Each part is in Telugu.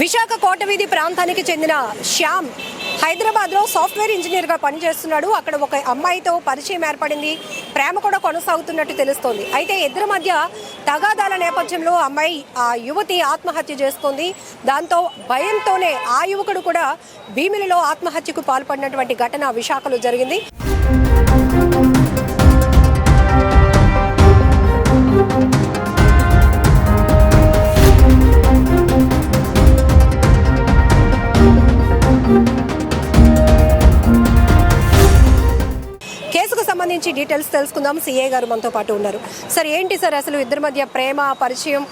విశాఖ కోటవీధి ప్రాంతానికి చెందిన శ్యామ్ హైదరాబాద్లో సాఫ్ట్వేర్ ఇంజనీర్గా పనిచేస్తున్నాడు. అక్కడ ఒక అమ్మాయితో పరిచయం ఏర్పడింది. ప్రేమ కూడా కొనసాగుతున్నట్టు తెలుస్తోంది. అయితే ఇద్దరి మధ్య తగాదాల నేపథ్యంలో అమ్మాయి ఆ యువతి ఆత్మహత్య చేస్తోంది దాంతో భయంతోనే ఆ యువకుడు కూడా భీమిలిలో ఆత్మహత్యకు పాల్పడినటువంటి ఘటన విశాఖలో జరిగింది. సంబంధించి డీటెయిల్స్ తెలుసుకుందాం. సిఏ గారు మనతో పాటు ఉన్నారు. సార్ ఏంటి సార్ అసలు ఇద్దరి మధ్య ప్రేమ పరిచయం?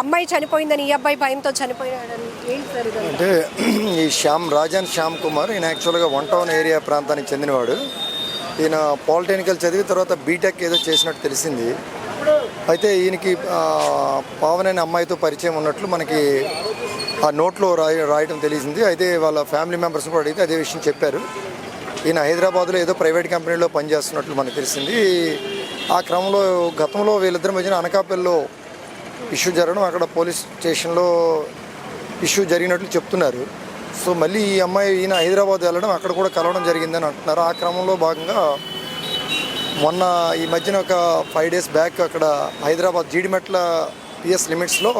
అమ్మాయి చనిపోయిందని ఈ అబ్బాయి భయంతో చనిపోయాడని ఏంటి సార్ అంటే ఈ శ్యామ్ రాజన్ శ్యామ్ కుమార్ ఈయన యాక్చువల్గా వన్ టౌన్ ఏరియా ప్రాంతానికి చెందినవాడు. ఈయన పాలిటెక్నికల్ చదివి తర్వాత బీటెక్ ఏదో చేసినట్టు తెలిసింది. అయితే ఈయనకి ఆ, పావన్ అనే అమ్మాయితో పరిచయం ఉన్నట్లు మనకి ఆ నోట్లో రాయ రాయడం తెలిసింది. అయితే వాళ్ళ ఫ్యామిలీ మెంబర్స్ కూడా అడిగితే అదే విషయం చెప్పారు. ఈయన హైదరాబాద్లో ఏదో ప్రైవేట్ కంపెనీలో పనిచేస్తున్నట్లు మనకు తెలిసింది. ఆ క్రమంలో గతంలో వీళ్ళిద్దరి మధ్యన అనకాపల్లిలో ఇష్యూ జరగడం అక్కడ పోలీస్ స్టేషన్లో ఇష్యూ జరిగినట్లు చెప్తున్నారు. సో మళ్ళీ ఈ అమ్మాయి ఈయన హైదరాబాద్ వెళ్ళడం అక్కడ కూడా కలవడం జరిగిందని అంటున్నారు. ఆ క్రమంలో భాగంగా మొన్న ఈ మధ్యన ఒక ఫైవ్ డేస్ బ్యాక్ అక్కడ హైదరాబాద్ జీడిమెట్ల పిఎస్ లిమిట్స్లో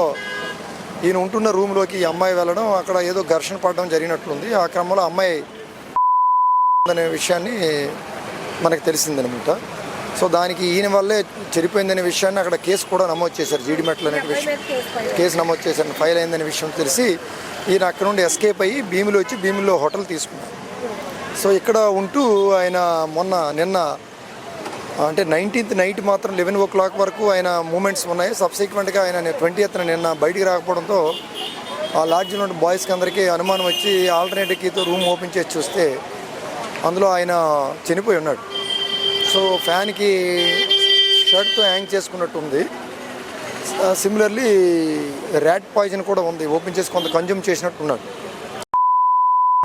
ఈయన ఉంటున్న రూమ్లోకి ఈ అమ్మాయి వెళ్ళడం అక్కడ ఏదో ఘర్షణ పడడం జరిగినట్లుంది. ఆ క్రమంలో అమ్మాయి అనే విషయాన్ని మనకు తెలిసిందనమాట. సో దానికి ఈయన వల్లే చనిపోయిందనే విషయాన్ని అక్కడ కేసు కూడా నమోదు చేశారు. జీడిమెట్ల అనే విషయం కేసు నమోదు చేశారు. ఫైల్ అయిందనే విషయం తెలిసి ఈయన అక్కడ నుండి ఎస్కేప్ అయ్యి భీమిలో వచ్చి భీమిలో హోటల్ తీసుకున్నారు. సో ఇక్కడ ఉంటూ ఆయన మొన్న నిన్న అంటే నైన్టీన్త్ నైట్ మాత్రం లెవెన్ ఓ క్లాక్ వరకు ఆయన మూమెంట్స్ ఉన్నాయి. సబ్సిక్వెంట్గా ఆయన ట్వంటీ ఎత్తున నిన్న బయటికి రాకపోవడంతో ఆ లాడ్జ్లో ఉన్న బాయ్స్కి అందరికీ అనుమానం వచ్చి ఆల్టర్నేటివ్ కీతో రూమ్ ఓపెన్ చేసి చూస్తే అందులో ఆయన చనిపోయి ఉన్నాడు. సో ఫ్యాన్కి షర్ట్తో హ్యాంగ్ చేసుకున్నట్టు ఉంది సిమిలర్లీ ర్యాట్ పాయిజన్ కూడా ఉంది. ఓపెన్ చేసి కొంత కన్జ్యూమ్ చేసినట్టు ఉన్నాడు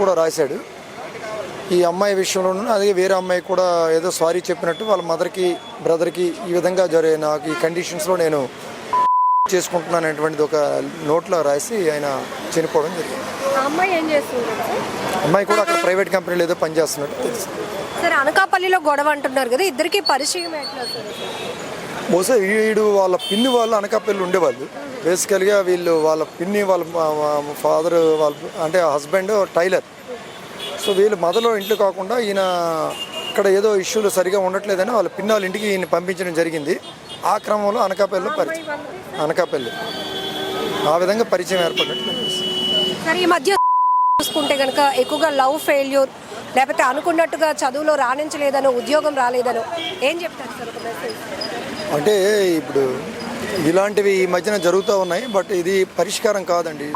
కూడా రాశాడు. ఈ అమ్మాయి విషయంలోనూ అదే వేరే అమ్మాయి కూడా ఏదో సారీ చెప్పినట్టు వాళ్ళ మదర్కి బ్రదర్కి ఈ విధంగా జరిగే నాకు ఈ కండిషన్స్లో నేను చేసుకుంటున్నాను అనేటువంటిది ఒక నోట్లో రాసి ఆయన చనిపోవడం జరిగింది. అమ్మాయి ఏం? అమ్మాయి కూడా అక్కడ ప్రైవేట్ కంపెనీలో ఏదో పనిచేస్తున్నట్టు తెలుసు. సార్ అనకాపల్లిలో గొడవ అంటున్నారు కదా ఇద్దరికి పరిచయం ఎట్లా సార్? బహుశా వీడు వాళ్ళ పిన్ని వాళ్ళు అనకాపల్లి ఉండేవాళ్ళు. బేసికల్గా వీళ్ళు వాళ్ళ పిన్ని వాళ్ళ ఫాదర్ వాళ్ళ అంటే హస్బెండ్ టైలర్ సో వీళ్ళు మొదలు ఇంట్లో కాకుండా ఈయన ఇక్కడ ఏదో ఇష్యూలు సరిగా ఉండట్లేదని వాళ్ళ పిన్ని వాళ్ళ ఇంటికి ఈయన పంపించడం జరిగింది. ఆ క్రమంలో అనకాపల్లిలో పరిచయం అనకాపల్లి. ఆ విధంగా పరిచయం ఏర్పడినట్టు. సరే ఈ మధ్య చూసుకుంటే కనుక ఎక్కువగా లవ్ ఫెయిల్యూర్ లేకపోతే అనుకున్నట్టుగా చదువులో రాణించలేదనో ఉద్యోగం రాలేదనో ఏం చెప్తారు సార్ అంటే ఇప్పుడు ఇలాంటివి ఈ మధ్యన జరుగుతూ ఉన్నాయి బట్ ఇది పరిష్కారం కాదండి.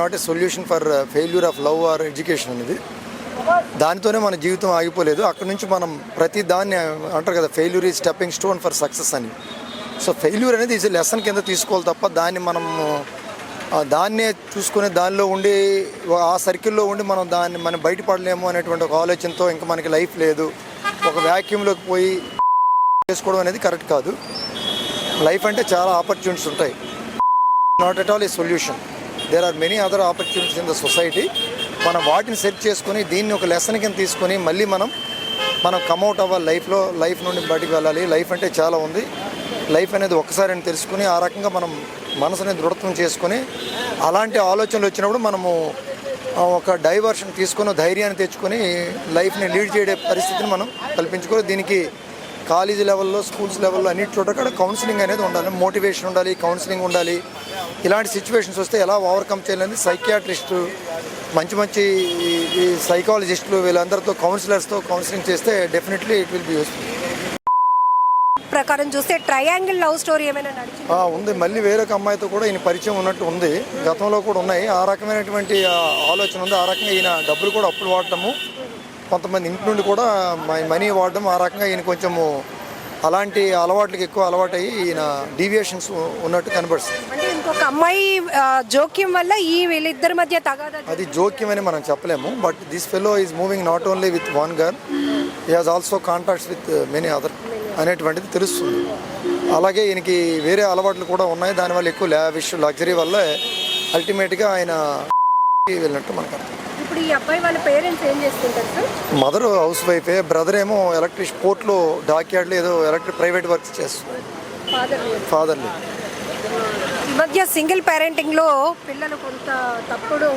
Not a solution for failure of love or education అనేది. దానితోనే మన జీవితం ఆగిపోలేదు. అక్కడ నుంచి మనం ప్రతి దాన్ని అంటారు కదా ఫెయిల్యూర్ ఈ స్టెప్పింగ్ స్టోన్ ఫర్ సక్సెస్ అని. సో ఫెయిల్యూర్ అనేది ఇది లెసన్ కింద తీసుకోవాలి తప్ప దాన్ని మనం దాన్నే చూసుకుని దానిలో ఉండి ఆ సర్కిల్లో ఉండి మనం దాన్ని మనం బయటపడలేము అనేటువంటి ఒక ఆలోచనతో ఇంకా మనకి లైఫ్ లేదు. ఒక వ్యాక్యూమ్లోకి పోయి చేసుకోవడం అనేది కరెక్ట్ కాదు. లైఫ్ అంటే చాలా ఆపర్చునిటీస్ ఉంటాయి. Not at all a solution there are many other opportunities in the society మనం వాటిని సెర్చ్ చేసుకొని దీన్ని ఒక లెసన్ కింద తీసుకొని మళ్ళీ మనం మనం కమౌట్ అవ్వాలి లైఫ్లో లైఫ్ నుండి బయటికి వెళ్ళాలి. లైఫ్ అంటే చాలా ఉంది. లైఫ్ అనేది ఒక్కసారి అని తెలుసుకుని ఆ రకంగా మనం మనసుని దృఢత్వం చేసుకొని అలాంటి ఆలోచనలు వచ్చినప్పుడు మనము ఒక డైవర్షన్ తీసుకొని ధైర్యాన్ని తెచ్చుకొని లైఫ్ని లీడ్ చేయడే పరిస్థితిని మనం కల్పించుకొని దీనికి కాలేజీ లెవెల్లో స్కూల్స్ లెవెల్లో అన్నిటి చోట కూడా కౌన్సిలింగ్ అనేది ఉండాలి. మోటివేషన్ ఉండాలి కౌన్సిలింగ్ ఉండాలి. ఇలాంటి సిచ్యువేషన్స్ వస్తే ఎలా ఓవర్కమ్ చేయాలని సైకియాట్రిస్టు మంచి మంచి సైకాలజిస్టులు వీళ్ళందరితో కౌన్సిలర్స్తో కౌన్సిలింగ్ చేస్తే definitely it will be useful. ప్రకారం చూస్తే ట్రయాంగిల్ లవ్ స్టోరీ ఏమైనా నడిచింది? ఉంది. మళ్ళీ వేరొక అమ్మాయితో కూడా ఈయన పరిచయం ఉన్నట్టు ఉంది. గతంలో కూడా ఉన్నాయి. ఆ రకమైనటువంటి ఆలోచన ఉంది. ఆ రకంగా ఈయన డబ్బులు కూడా అప్పులు వాడటము కొంతమంది ఇంటి నుండి కూడా మ- మనీ వాడడం ఆ రకంగా ఈయన కొంచెము అలాంటి అలవాట్లకి ఎక్కువ అలవాటయ్యి ఈయన డీవియేషన్స్ ఉన్నట్టు కనబడుతుంది. అంటే ఇంకొక అమ్మాయి జోక్యం వల్ల ఈ వీళ్ళిద్దరి మధ్య తగాదా అది జోక్యం అని మనం చెప్పలేము. But this fellow is moving not only with one girl. He has also contacts with many other అనేటువంటిది తెలుస్తుంది. అలాగే ఈయనకి వేరే అలవాట్లు కూడా ఉన్నాయి. దానివల్ల ఎక్కువ లావిష్ లగ్జరీ వల్ల అల్టిమేట్గా ఆయన వెళ్ళినట్టు మనకు మదర్ హౌస్ వైఫే బ్రదర్ ఏమో ఎలక్ట్రిక్ పోర్ట్లో డాక్యార్డ్లో ఏదో ఎలక్ట్రిక్ ప్రైవేట్ వర్క్స్ చేస్తుంది. ఫాదర్ ఫాదర్ని ఈ మధ్య సింగిల్ పేరెంటింగ్లో పిల్లలు కొంత తప్పుడు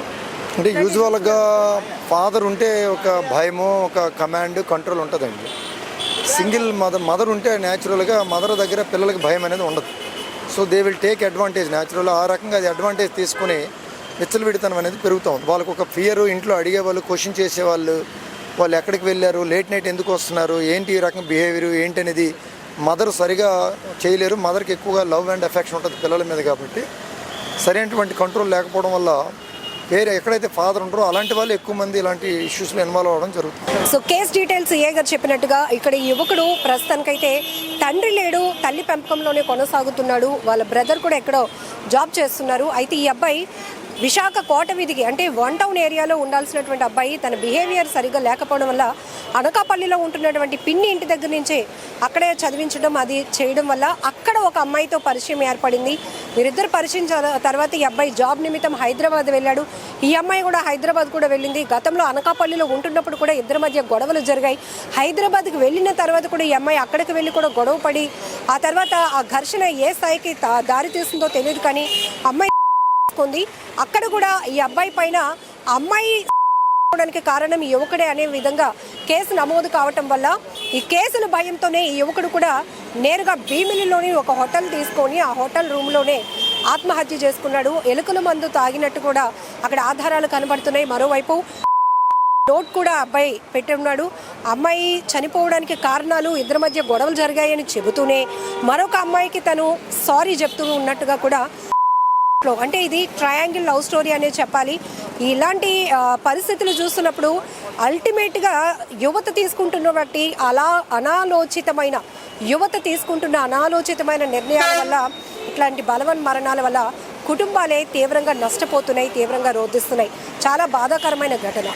అంటే యూజువల్గా ఫాదర్ ఉంటే ఒక భయము ఒక కమాండ్ కంట్రోల్ ఉంటుందండి. సింగిల్ మదర్ మదర్ ఉంటే న్యాచురల్గా మదర్ దగ్గర పిల్లలకి భయం అనేది ఉండదు. So they will take advantage natural ఆ రకంగా అది అడ్వాంటేజ్ తీసుకుని విచ్చలవిడితనం అనేది పెరుగుతూ ఉంది. వాళ్ళకు ఒక ఫియర్ ఇంట్లో అడిగే వాళ్ళు క్వశ్చన్ చేసేవాళ్ళు వాళ్ళు ఎక్కడికి వెళ్ళారు లేట్ నైట్ ఎందుకు వస్తున్నారు ఏంటి ఈ రకం బిహేవియర్ ఏంటి అనేది మదర్ సరిగా చేయలేరు. మదర్కి ఎక్కువగా లవ్ అండ్ అఫెక్షన్ ఉంటుంది పిల్లల మీద కాబట్టి. సరైనటువంటి కంట్రోల్ లేకపోవడం వల్ల వేరే ఎక్కడైతే ఫాదర్ ఉంటారో అలాంటి వాళ్ళు ఎక్కువ మంది ఇలాంటి ఇష్యూస్లో ఇన్వాల్వ్ అవ్వడం జరుగుతుంది. సో కేస్ డీటెయిల్స్ ఏ గారు చెప్పినట్టుగా ఇక్కడ ఈ యువకుడు ప్రస్తుతానికైతే తండ్రి లేడు తల్లి పెంపకంలోనే కొనసాగుతున్నాడు వాళ్ళ బ్రదర్ కూడా ఎక్కడో జాబ్ చేస్తున్నారు. అయితే ఈ అబ్బాయి విశాఖ కోట వీధికి అంటే వన్ టౌన్ ఏరియాలో ఉండాల్సినటువంటి అబ్బాయి తన బిహేవియర్ సరిగ్గా లేకపోవడం వల్ల అనకాపల్లిలో ఉంటున్నటువంటి పిన్ని ఇంటి దగ్గర నుంచే అక్కడే చదివించడం అది చేయడం వల్ల అక్కడ ఒక అమ్మాయితో పరిచయం ఏర్పడింది. వీరిద్దరు పరిచయం తర్వాత ఈ అబ్బాయి జాబ్ నిమిత్తం హైదరాబాద్ వెళ్ళాడు. ఈ అమ్మాయి కూడా హైదరాబాద్ కూడా వెళ్ళింది. గతంలో అనకాపల్లిలో ఉంటున్నప్పుడు కూడా ఇద్దరి మధ్య గొడవలు జరిగాయి. హైదరాబాద్కి వెళ్ళిన తర్వాత కూడా ఈ అమ్మాయి అక్కడికి వెళ్ళి కూడా గొడవ పడి ఆ తర్వాత ఆ ఘర్షణ ఏ స్థాయికి దారి తీస్తుందో తెలియదు కానీ అమ్మాయి అక్కడ కూడా ఈ అబ్బాయి పైన అమ్మాయి అవడానికి కారణం ఈ యువకుడే అనే విధంగా కేసు నమోదు కావటం వల్ల ఈ కేసుల భయంతోనే ఈ యువకుడు కూడా నేరుగా భీమిలిలోని ఒక హోటల్ తీసుకొని ఆ హోటల్ రూమ్లోనే ఆత్మహత్య చేసుకున్నాడు. ఎలుకల మందు తాగినట్టు కూడా అక్కడ ఆధారాలు కనబడుతున్నాయి. మరోవైపు నోట్ కూడా అబ్బాయి పెట్టి ఉన్నాడు అమ్మాయి చనిపోవడానికి కారణాలు ఇద్దరి మధ్య గొడవలు జరిగాయని చెబుతూనే మరొక అమ్మాయికి తను సారీ చెప్తూ ఉన్నట్టుగా కూడా అంటే ఇది ట్రయాంగిల్ లవ్ స్టోరీ అనే చెప్పాలి. ఇలాంటి పరిస్థితులు చూస్తున్నప్పుడు అల్టిమేట్గా యువత తీసుకుంటున్న బట్టి అలా అనాలోచితమైన యువత తీసుకుంటున్న అనాలోచితమైన నిర్ణయాల వల్ల ఇట్లాంటి బలవన్ మరణాల వల్ల కుటుంబాలే తీవ్రంగా నష్టపోతున్నాయి తీవ్రంగా రోధిస్తున్నాయి. చాలా బాధాకరమైన ఘటన.